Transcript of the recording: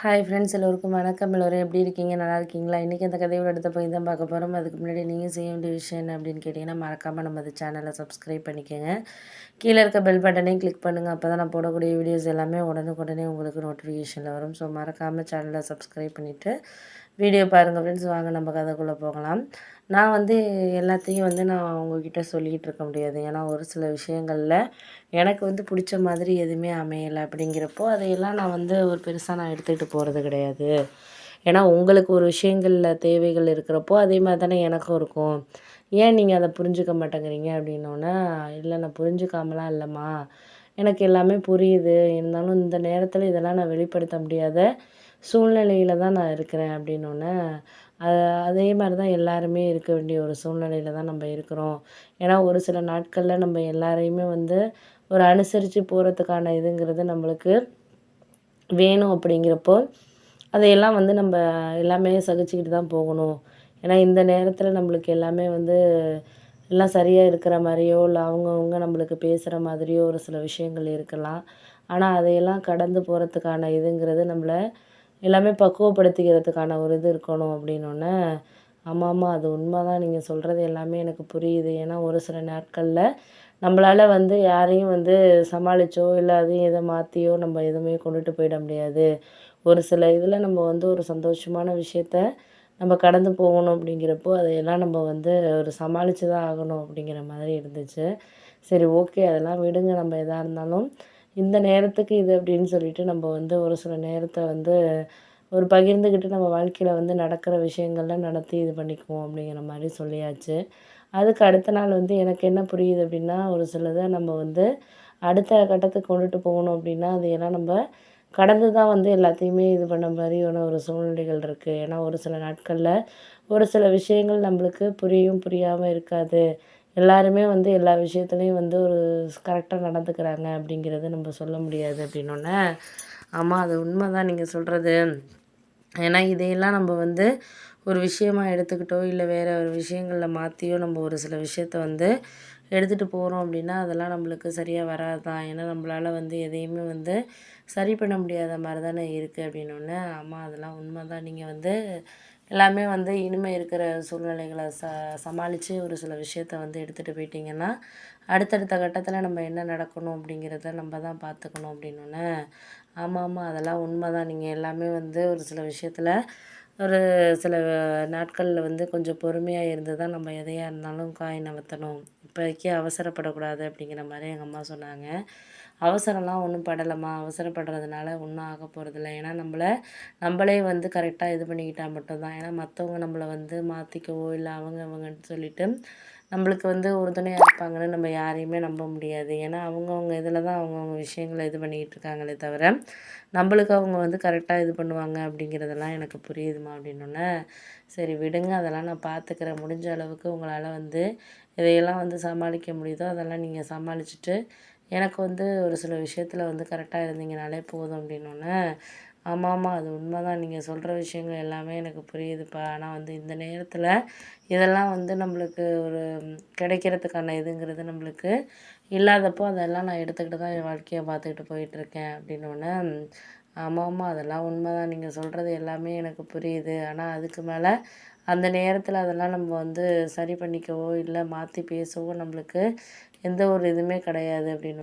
Hi friends எல்லோருக்கும் வணக்கம். எல்லோரும் எப்படி இருக்கீங்க? நல்லா இருக்கீங்களா? இன்றைக்கி அந்த கதையோட எடுத்த போய் தான் பார்க்க போகிறோம் அதுக்கு முன்னாடி நீங்கள் செய்ய வேண்டிய விஷயம் என்ன அப்படின்னு கேட்டிங்கன்னா மறக்காமல் நம்ம அந்த சேனலை சப்ஸ்கிரைப் பண்ணிக்கோங்க. கீழே இருக்க பெல் பட்டனையும் கிளிக் பண்ணுங்கள் அப்போ தான் நான் போடக்கூடிய வீடியோஸ் எல்லாமே உடனுக்குடனே உங்களுக்கு நோட்டிஃபிகேஷனில் வரும். ஸோ மறக்காமல் சேனலை சப்ஸ்கிரைப் பண்ணிவிட்டு வீடியோ பாருங்கள் ஃப்ரெண்ட்ஸ் வாங்க நம்ம கதைக்குள்ளே போகலாம். நான் வந்து எல்லாத்தையும் வந்து நான் உங்ககிட்ட சொல்லிக்கிட்டு இருக்க முடியாது. ஏன்னா ஒரு சில விஷயங்களில் எனக்கு வந்து பிடிச்ச மாதிரி எதுவுமே அமையலை அப்படிங்கிறப்போ அதையெல்லாம் நான் வந்து ஒரு பெருசாக நான் எடுத்துக்கிட்டு போகிறது கிடையாது. ஏன்னா உங்களுக்கு ஒரு விஷயங்களில் தேவைகள் இருக்கிறப்போ அதே மாதிரி தானே எனக்கும் இருக்கும். ஏன் நீங்கள் அதை புரிஞ்சுக்க மாட்டேங்கிறீங்க அப்படின்னோன்னா இல்லை நான் புரிஞ்சுக்காமலாம் இல்லைம்மா. எனக்கு எல்லாமே புரியுது. இருந்தாலும் இந்த நேரத்தில் இதெல்லாம் நான் வெளிப்படுத்த முடியாத சூழ்நிலையில் தான் நான் இருக்கிறேன் அப்படின்னோடனே அதே மாதிரி தான் எல்லாருமே இருக்க வேண்டிய ஒரு சூழ்நிலையில் தான் நம்ம இருக்கிறோம். ஏன்னா ஒரு சில நாட்களில் நம்ம எல்லாரையுமே வந்து ஒரு அனுசரித்து போகிறதுக்கான இதுங்கிறது நம்மளுக்கு வேணும் அப்படிங்கிறப்போ அதையெல்லாம் வந்து நம்ம எல்லாமே சகிச்சுக்கிட்டு தான் போகணும். ஏன்னா இந்த நேரத்தில் நம்மளுக்கு எல்லாமே வந்து எல்லாம் சரியாக இருக்கிற மாதிரியோ இல்லை அவங்கவுங்க நம்மளுக்கு பேசுகிற மாதிரியோ ஒரு சில விஷயங்கள் இருக்கலாம். ஆனால் அதையெல்லாம் கடந்து போகிறதுக்கான இதுங்கிறது நம்மளை எல்லாமே பக்குவப்படுத்திக்கிறதுக்கான ஒரு இது இருக்கணும் அப்படின்னோடனே ஆமாம் ஆமாம் அது உண்மை தான் நீங்கள் சொல்கிறது எல்லாமே எனக்கு புரியுது. ஏன்னா ஒரு சில நாட்களில் நம்மளால் வந்து யாரையும் வந்து சமாளித்தோ இல்லை அதையும் இதை மாற்றியோ நம்ம எதுவுமே கொண்டுட்டு போயிட முடியாது. ஒரு சில இதில் நம்ம வந்து ஒரு சந்தோஷமான விஷயத்த நம்ம கடந்து போகணும் அப்படிங்கிறப்போ அதையெல்லாம் நம்ம வந்து ஒரு சமாளித்து தான் ஆகணும் அப்படிங்கிற மாதிரி இருந்துச்சு. சரி ஓகே அதெல்லாம் விடுங்க. நம்ம எதாக இருந்தாலும் இந்த நேரத்துக்கு இது அப்படின்னு சொல்லிட்டு நம்ம வந்து ஒரு சில நேரத்தை வந்து ஒரு பகிர்ந்துக்கிட்டு நம்ம வாழ்க்கையில் வந்து நடக்கிற விஷயங்கள்லாம் நடத்தி இது பண்ணிக்குவோம் அப்படிங்கிற மாதிரி சொல்லியாச்சு. அதுக்கு அடுத்த நாள் வந்து எனக்கு என்ன புரியுது அப்படின்னா ஒரு சிலதை நம்ம வந்து அடுத்த கட்டத்துக்கு கொண்டுட்டு போகணும் அப்படின்னா அதையெல்லாம் நம்ம கடந்து தான் வந்து எல்லாத்தையுமே இது பண்ண மாதிரியான ஒரு சூழ்நிலைகள் இருக்குது ஏன்னா ஒரு சில நாட்களில் ஒரு சில விஷயங்கள் நம்மளுக்கு புரியும் புரியாமல் இருக்காது. எல்லாருமே வந்து எல்லா விஷயத்துலையும் வந்து ஒரு கரெக்டாக நடந்துக்கிறாங்க அப்படிங்கிறத நம்ம சொல்ல முடியாது அப்படின்னோடனே ஆமாம் அது உண்மை தான் நீங்கள் சொல்கிறது ஏன்னா இதையெல்லாம் நம்ம வந்து ஒரு விஷயமாக எடுத்துக்கிட்டோ இல்லை வேறு ஒரு விஷயங்களில் மாற்றியோ நம்ம ஒரு சில விஷயத்த வந்து எடுத்துகிட்டு போகிறோம் அப்படின்னா அதெல்லாம் நம்மளுக்கு சரியாக வராது? தான் ஏன்னா நம்மளால் வந்து எதையுமே வந்து சரி பண்ண முடியாத மாதிரி தானே இருக்குது அப்படின்னோடனே ஆமாம் அதெல்லாம் உண்மை தான் நீங்கள் வந்து எல்லாமே வந்து இனிமேல் இருக்கிற சூழ்நிலைகளை ச சமாளித்து ஒரு சில விஷயத்த வந்து எடுத்துகிட்டு போயிட்டிங்கன்னா அடுத்தடுத்த கட்டத்தில் நம்ம என்ன நடக்கணும் அப்படிங்கிறத நம்ம தான் பார்த்துக்கணும் அப்படின்னோடனே ஆமாம் ஆமாம் அதெல்லாம் உண்மை தான் நீங்கள் எல்லாமே வந்து ஒரு சில விஷயத்தில் ஒரு சில நாட்களில் வந்து கொஞ்சம் பொறுமையாக இருந்து தான் நம்ம எதையாக இருந்தாலும் காய் நகர்த்தணும் இப்போதைக்கு அவசரப்படக்கூடாது அப்படிங்கிற மாதிரி எங்கள் அம்மா சொன்னாங்க. அவசரம்லாம் ஒன்றும் படலைம்மா. அவசரப்படுறதுனால ஒன்றும் ஆக போகிறதில்ல ஏன்னா நம்மளை நம்மளே வந்து கரெக்டாக இது பண்ணிக்கிட்டால் மட்டும்தான். ஏன்னா மற்றவங்க நம்மளை வந்து மாற்றிக்கவோ இல்லை அவங்க அவங்கன்னு சொல்லிட்டு நம்மளுக்கு வந்து உறுதுணையாக இருப்பாங்கன்னு நம்ம யாரையுமே நம்ப முடியாது. ஏன்னா அவங்கவுங்க இதில் தான் அவங்கவுங்க விஷயங்களை இது பண்ணிக்கிட்டு இருக்காங்களே தவிர நம்மளுக்கு அவங்க வந்து கரெக்டாக இது பண்ணுவாங்க அப்படிங்கிறதெல்லாம் எனக்கு புரியுதுமா அப்படின்னோடனே சரி விடுங்க அதெல்லாம் நான் பார்த்துக்கிறேன் முடிஞ்ச அளவுக்கு உங்களால் வந்து இதையெல்லாம் வந்து சமாளிக்க முடியுதோ அதெல்லாம் நீங்கள் சமாளிச்சுட்டு எனக்கு வந்து ஒரு சில விஷயத்தில் வந்து கரெக்டாக இருந்தீங்கனாலே போதும் அப்படின்னோடனே ஆமாம் ஆமாம் அது உண்மை தான் நீங்கள் சொல்கிற விஷயங்கள் எல்லாமே எனக்கு புரியுதுப்பா. ஆனால் வந்து இந்த நேரத்தில் இதெல்லாம் வந்து நம்மளுக்கு ஒரு கிடைக்கிறதுக்கான இதுங்கிறது நம்மளுக்கு இல்லாதப்போ அதெல்லாம் நான் எடுத்துக்கிட்டு தான் என் வாழ்க்கையை பார்த்துக்கிட்டு போயிட்டுருக்கேன் அப்படின்னோடனே ஆமாம் ஆமாம் அதெல்லாம் உண்மை தான் நீங்கள் சொல்கிறது எல்லாமே எனக்கு புரியுது. ஆனால் அதுக்கு மேலே அந்த நேரத்தில் அதெல்லாம் நம்ம வந்து சரி பண்ணிக்கவோ இல்லை மாற்றி பேசவோ நம்மளுக்கு எந்த ஒரு இதுவுமே கிடையாது அப்படின்னு